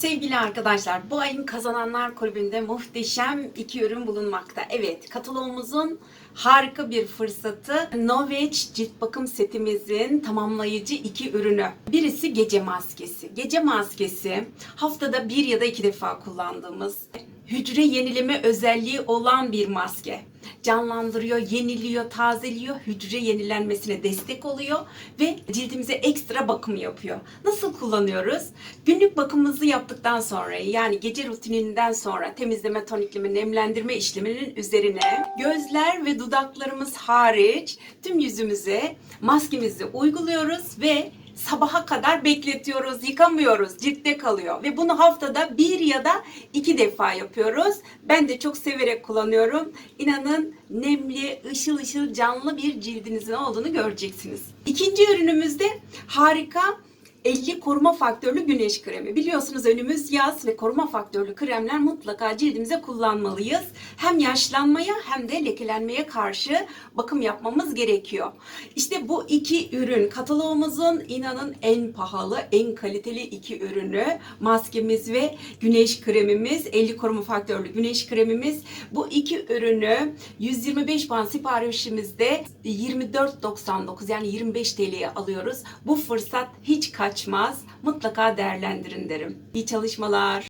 Sevgili arkadaşlar, bu ayın kazananlar kulübünde muhteşem iki ürün bulunmakta. Evet, kataloğumuzun harika bir fırsatı Novage cilt bakım setimizin tamamlayıcı iki ürünü. Birisi gece maskesi. Gece maskesi haftada bir ya da iki defa kullandığımız hücre yenileme özelliği olan bir maske. Canlandırıyor, yeniliyor, tazeliyor, hücre yenilenmesine destek oluyor ve cildimize ekstra bakım yapıyor. Nasıl kullanıyoruz? Günlük bakımımızı yaptıktan sonra yani gece rutininden sonra temizleme, tonikleme, nemlendirme işleminin üzerine gözler ve dudaklarımız hariç tüm yüzümüze maskemizi uyguluyoruz ve sabaha kadar bekletiyoruz, yıkamıyoruz, ciltte kalıyor. Ve bunu haftada bir ya da iki defa yapıyoruz. Ben de çok severek kullanıyorum. İnanın nemli, ışıl ışıl canlı bir cildinizin olduğunu göreceksiniz. İkinci ürünümüzde harika 50 koruma faktörlü güneş kremi. Biliyorsunuz önümüz yaz ve koruma faktörlü kremler mutlaka cildimize kullanmalıyız. Hem yaşlanmaya hem de lekelenmeye karşı bakım yapmamız gerekiyor. İşte bu iki ürün kataloğumuzun inanın en pahalı, en kaliteli iki ürünü. Maskemiz ve güneş kremimiz, 50 koruma faktörlü güneş kremimiz. Bu iki ürünü 125 puan siparişimizde 24.99 yani 25 TL'ye alıyoruz. Bu fırsat hiç kaçmaz. Mutlaka değerlendirin derim. İyi çalışmalar.